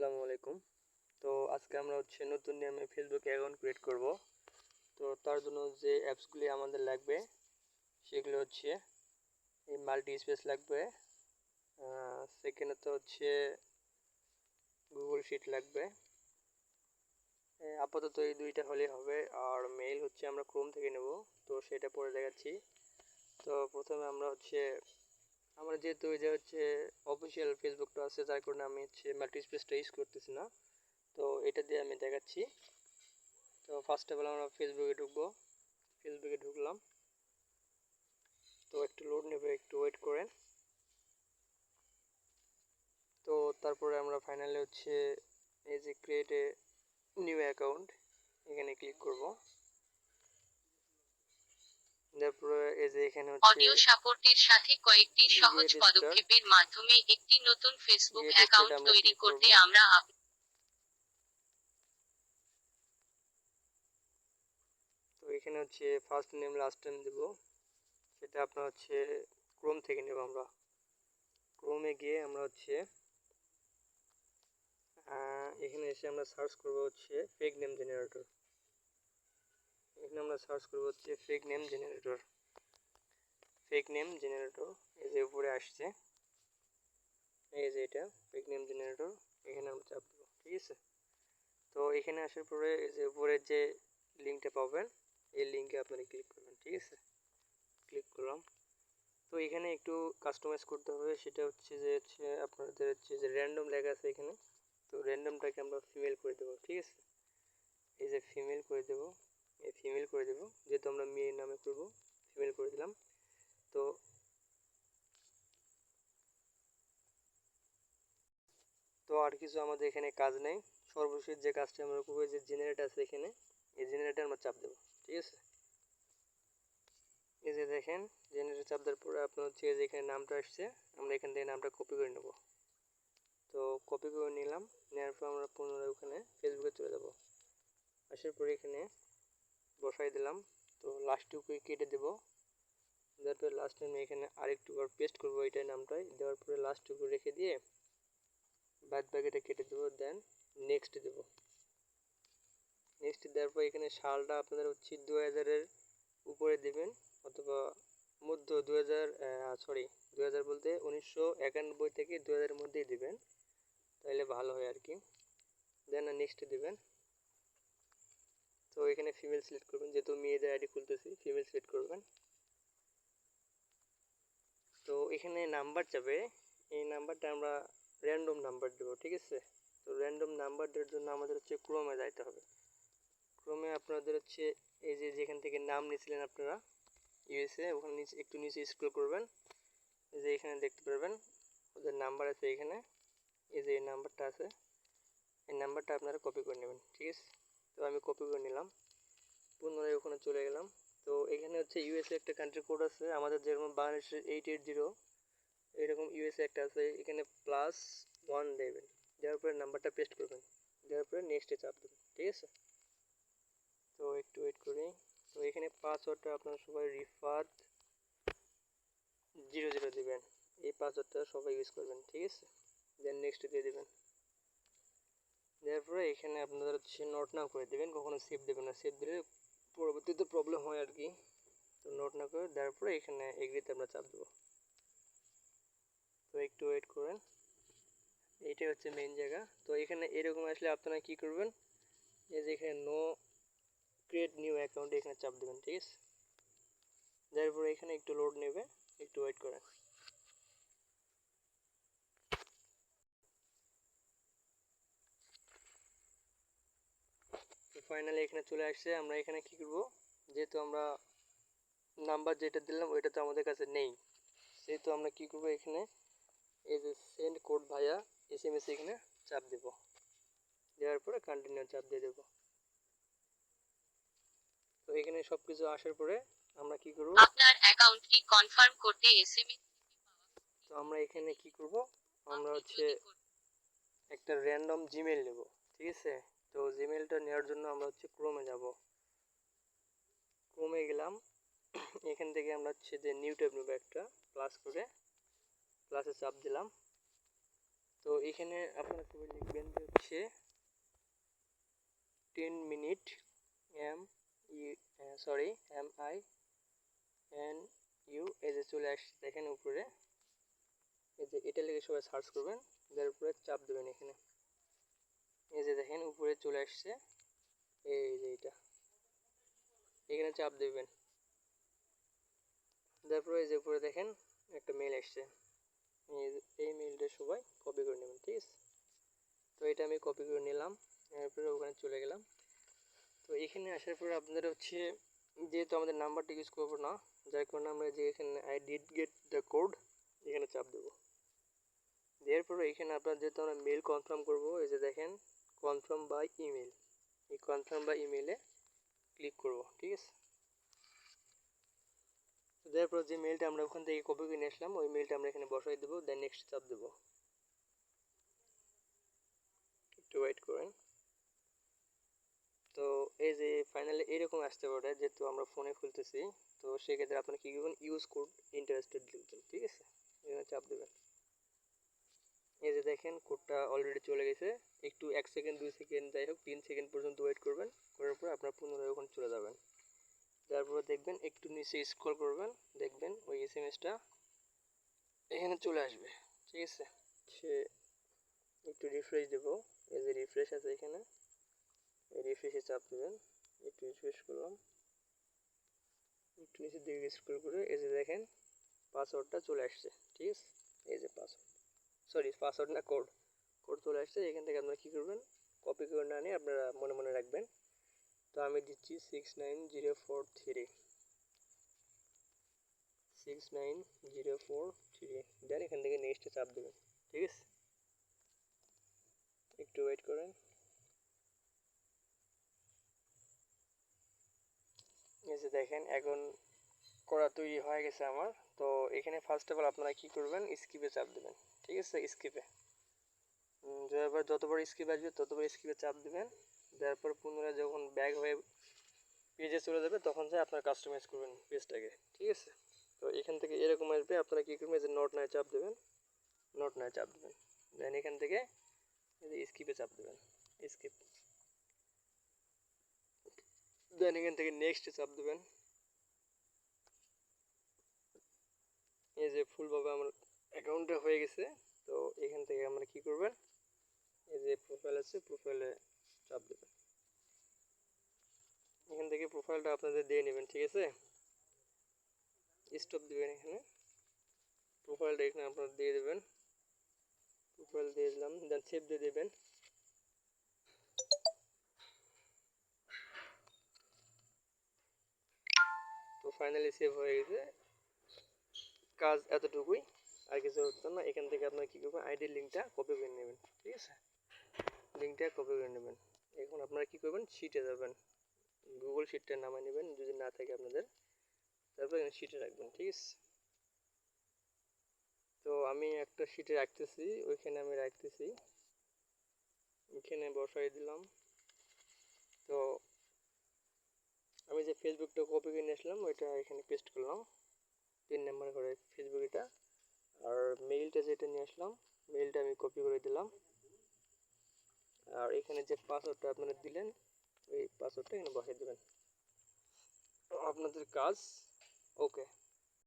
আসসালামু আলাইকুম। তো আজকে আমরা হচ্ছে নতুন নিয়মে ফেসবুকে অ্যাকাউন্ট ক্রিয়েট করব। তো তার জন্য যে অ্যাপসগুলি আমাদের লাগবে, সেগুলো হচ্ছে এই মাল্টি স্পেস লাগবে সেকেন্ডত হচ্ছে গুগল শিট লাগবে। আপাতত এই দুইটা হলেই হবে। আর মেইল হচ্ছে আমরা ক্রোম থেকে নেব। তো সেটা পরে দেখাচ্ছি। তো প্রথমে আমরা হচ্ছে আমার যেহেতু ওই যে হচ্ছে অফিসিয়াল ফেসবুকটা আছে, যার কারণে আমি হচ্ছে মাল্টি স্পেসটা ইউজ করতেছি না। তো এটা দিয়ে আমি দেখাচ্ছি। তো ফার্স্ট অফ অল আমরা ফেসবুকে ঢুকবো। ফেসবুকে ঢুকলাম। তো একটু লোড নেবে, একটু ওয়েট করেন। তো তারপরে আমরা ফাইনালি হচ্ছে এই যে ক্রিয়েট নিউ অ্যাকাউন্ট এখানে ক্লিক করব। তারপরে এই যে এখানে অডিও সাপোর্টের সাথে কয়েকটি সহজ পদক্ষেপের মাধ্যমে একটি নতুন ফেসবুক অ্যাকাউন্ট তৈরি করতে আমরা তো এখানে হচ্ছে ফার্স্ট নেম লাস্ট নেম দেব। সেটা আপনার হচ্ছে ক্রোম থেকে নেব আমরা। ক্রোমে গিয়ে আমরা হচ্ছে এখানে এসে আমরা সার্চ করব হচ্ছে ফেক নেম জেনারেটর এখানে আমরা সার্চ করব হচ্ছে fake name generator fake name generator এই যে উপরে আসছে। এই যে এটা ফেক নেম জেনারেটর এখানে আমরা চাপ দেবো, ঠিক আছে? তো এখানে আসার পরে এই যে উপরের যে লিঙ্কটা পাবেন, এই লিঙ্কে আপনারা ক্লিক করবেন, ঠিক আছে? ক্লিক করলাম। তো এখানে একটু কাস্টমাইজ করতে হবে, সেটা হচ্ছে যে হচ্ছে আপনাদের হচ্ছে যে র্যান্ডম লেখা আছে এখানে, তো র্যান্ডমটাকে আমরা ফিমেল করে দেবো, ঠিক আছে? এই যে ফিমেল করে দেবো। ফিমেল করে দেবো, যেহেতু আমরা মেয়ের নামে করব ফিমেল করে দিলাম। তো তো আর কিছু আমাদের এখানে কাজ নেই। সর্বশেষ যে কাজটা আমরা করব যে জেনারেট আছে এখানে, এই জেনারেটে আমরা চাপ দেবো, ঠিক আছে? এই যে দেখেন জেনারেটর চাপ দেওয়ার পরে আপনার হচ্ছে যে এখানে নামটা আসছে, আমরা এখান থেকে নামটা কপি করে নেব। তো কপি করে নিলাম, নেওয়ার পর আমরা পুনরায় ওখানে ফেসবুকে চলে যাব। আসার পরে এখানে বসাই দিলাম। তো লাস্টটুকু কেটে দেব। দেওয়ার পরে লাস্ট আমি এখানে আরেকটু পেস্ট করব এটাই নামটাই দেওয়ার পরে লাস্টটুকু রেখে দিয়ে বাদ বাকিটা কেটে দেবো দেন নেক্সট দেবো। নেক্সট দেওয়ার পর এখানে সালটা আপনাদের হচ্ছে দু হাজারের উপরে দেবেন অথবা মধ্য দু হাজার সরি দু হাজার বলতে উনিশশো একানব্বই থেকে দু হাজারের মধ্যেই দেবেন। তাহলে ভালো হয় আর কি। দেন নেক্সট দেবেন। তো এখানে ফিমেল সিলেক্ট করবেন, যেহেতু মেয়েদের আইডি খুলতেছি ফিমেল সিলেক্ট করবেন। তো এখানে নাম্বার যাবে, এই নাম্বারটা আমরা র্যান্ডম নাম্বার দেবো, ঠিক আছে? তো র্যান্ডম নাম্বার দেওয়ার জন্য আমাদের হচ্ছে ক্রোমে যাইতে হবে। ক্রোমে আপনাদের হচ্ছে এই যে যেখান থেকে নাম নিয়েছিলেন আপনারা ইউএসএ ওখানে নিচে একটু নিচে স্ক্রল করবেন। এই যে এখানে দেখতে পারবেন, ওদের নাম্বার আছে এখানে। এই যে এই নাম্বারটা আছে, এই নাম্বারটা আপনারা কপি করে নেবেন, ঠিক আছে? তো আমি কপি করে নিলাম। পুনরায় ওখানে চলে গেলাম। তো এখানে হচ্ছে ইউএসএ একটা কান্ট্রি কোড আছে। আমাদের যেরকম বাংলাদেশের এইট এইট জিরো এরকম ইউএসএ একটা আছে। এখানে প্লাস ওয়ান দেবেন দেওয়ার পরে নাম্বারটা পেস্ট করবেন। দেওয়ার পরে নেক্সটে চাপ দেবেন। ঠিক আছে? তো একটু ওয়েট করি। তো এখানে পাসওয়ার্ডটা আপনারা সবাই রিফাত জিরো জিরো দেবেন। এই পাসওয়ার্ডটা সবাই ইউজ করবেন। ঠিক আছে? দেন নেক্সট দিয়ে দেবেন। দেওয়ার পরে এখানে আপনাদের হচ্ছে নোট না করে দেবেন, কখনো সেভ দেবেন না। সেভ দিলে পরবর্তীতে প্রবলেম হয় আর কি। তো নোট না করে দেওয়ার পরে এখানে এগ্রিতে আমরা চাপ দেবো। তো একটু ওয়েট করেন। এইটাই হচ্ছে মেন জায়গা। তো এখানে এরকম আসলে আপনারা কি করবেন? এই যে এখানে নো ক্রিয়েট নিউ অ্যাকাউন্ট এখানে চাপ দেবেন, ঠিক আছে? দেওয়ার পরে এখানে একটু লোড নেবে, একটু ওয়েট করেন। ফাইনালি এখানে চলে আসছে আমরা এখানে কি করব? যেহেতু আমরা নাম্বার যেটা দিলাম ওইটা তো আমাদের কাছে নেই। সেহেতু আমরা কি করব এখানে? এই যে সেন্ড কোড ভাইয়া এস এম এস এখানে চাপ দেব। দেওয়ার পরে কন্টিনিউ চাপ দিয়ে দেবো। তো এখানে সব কিছু আসার পরে আমরা কি করব? আপনার অ্যাকাউন্টটি কনফার্ম করতে এসএমএস তো আমরা এখানে কি করব? আমরা হচ্ছে একটা র্যান্ডম জিমেল নেব ঠিক আছে? তো জিমেলটা নেওয়ার জন্য আমরা হচ্ছে ক্রোমে যাব। ক্রোমে গেলাম। এখান থেকে আমরা হচ্ছে যে নিউ ট্যাব নেব একটা প্লাস করে। প্লাসে চাপ দিলাম। তো এখানে আপনারা সবাই লিখবেন যে fifteen minute M U sorry M I N U এই যে চলে আসছে, দেখেন উপরে। এই যে এটা লিখে সবাই সার্চ করবেন যার উপরে চাপ দেবেন এখানে। এই যে দেখেন, উপরে চলে আসছে। এই যে এটা। এখানে চাপ দেবেন। তারপরে এই যে উপরে দেখেন, একটা মেল আসছে। এই- মেলটা সবাই কপি করে নেবেন, ঠিক আছে? তো এটা আমি কপি করে নিলাম, এরপরে ওখানে চলে গেলাম। তো এখানে আসার পরে আপনাদের হচ্ছে, যেহেতু আমাদের নাম্বারটা ইউজ করব না, যার কারণে আমরা যে এখানে I did get the code এখানে চাপ দেবো। দেওয়ার পরে এখানে আপনার যেহেতু আমরা মেল কনফার্ম করব, এই যে দেখেন কনফার্ম বাই ইমেল এই কনফার্ম বাই ইমেলে ক্লিক করব, ঠিক আছে? দেওয়ার পর যে মেলটা আমরা ওখান থেকে কপি করে নিয়ে আসলাম, ওই মেলটা আমরা এখানে বসাই দেবো দেন নেক্সট চাপ দেবো। একটু ওয়েট করেন। তো এই যে ফাইনালি এরকম আসতে পারে, যেহেতু আমরা ফোনে খুলতেছি, তো সেক্ষেত্রে আপনি কী করবেন? ইউজ কোড ইন্টারেস্টেড লিখবেন, ঠিক আছে? এখানে চাপ দেবেন। এই যে দেখেন কোডটা অলরেডি চলে গেছে। একটু এক সেকেন্ড দুই সেকেন্ড যাই হোক, তিন সেকেন্ড পর্যন্ত ওয়েট করবেন। করার পর আপনার পুনরায় ওখানে চলে যাবেন। তারপরে দেখবেন, একটু নিচে স্ক্রল করবেন, দেখবেন ওই এস এম এসটা এখানে চলে আসবে। ঠিক আছে? সে একটু রিফ্রেশ দেবো। এই যে রিফ্রেশ আছে এখানে। এই রিফ্রেশে চাপ দেবেন। একটু রিফ্রেশ করলাম। একটু নিচের দিকে স্ক্রল করে, এই যে দেখেন পাসওয়ার্ডটা চলে আসছে। ঠিক আছে? এই যে পাসওয়ার্ড সরি পাসওয়ার্ড না কোড কোড চলে আসছে, এখান থেকে আপনারা কী করবেন? কপি করে না নিয়ে আপনারা মনে মনে রাখবেন। তো আমি দিচ্ছি six nine zero four three six nine zero four three then এখান থেকে নেক্সটে চাপ দেবেন, ঠিক আছে? একটু ওয়েট করেন। যে দেখেন, এখন করা তৈরি হয়ে গেছে আমার। তো এখানে ফার্স্ট অফ অল আপনারা কী করবেন? স্কিপে চাপ দেবেন। ঠিক আছে স্কিপে যতবার যতবার স্কিপ আসবে ততবার স্কিপে চাপ দেবেন। দেওয়ার পর পুনরায় যখন ব্যাগ হয়ে পেজে চলে যাবে, তখন যে আপনার কাস্টমাইজ করবেন পেজটাকে ঠিক আছে? তো এখান থেকে এরকম আসবে, আপনারা কী করবেন যে নট নয় চাপ দেবেন নট নয় চাপ দেবেন। দেন এখান থেকে স্কিপে চাপ দেবেন স্কিপ দেন এখান থেকে নেক্সট চাপ দেবেন। এই যে ফুলভাবে আমার অ্যাকাউন্টে হয়ে গেছে। তো এখান থেকে আমরা কি করবেন? এই যে প্রোফাইল আছে প্রোফাইলে চাপ দেবেন। এখান থেকে প্রোফাইলটা আপনাদের দিয়ে নেবেন, ঠিক আছে? স্টপ দেবেন এখানে। প্রোফাইলটা এখানে আপনারা দিয়ে দেবেন। প্রোফাইল দিয়ে দিলাম দেন সেভ দিয়ে দেবেন। তো ফাইনালি সেভ হয়ে গেছে। কাজ এতটুকুই। আর কিছু হতো না, এখান থেকে আপনার কী করবেন আইডির লিঙ্কটা কপি করে নেবেন, ঠিক আছে? লিঙ্কটা কপি করে নেবেন। এখন আপনারা কী করবেন শিটে যাবেন গুগল শিটটা নামায় নেবেন, যদি না থাকে আপনাদের। তারপর এখানে শিটে রাখবেন, ঠিক আছে? তো আমি একটা শিটে রাখতেছি, ওইখানে আমি রাখতেছি। এখানে বসাই দিলাম। তো আমি যে ফেসবুকটা কপি করে নিয়ে আসলাম, ওইটা এখানে পেস্ট করলাম। তিন নাম্বার করে ফেসবুক এটা। আর মেইলটা যেটা নিয়ে আসলাম মেইলটা আমি কপি করে দিলাম। আর এখানে যে পাসওয়ার্ডটা আপনারা দিলেন ওই পাসওয়ার্ডটা এখানে বসিয়ে দেবেন। আপনাদের কাজ ওকে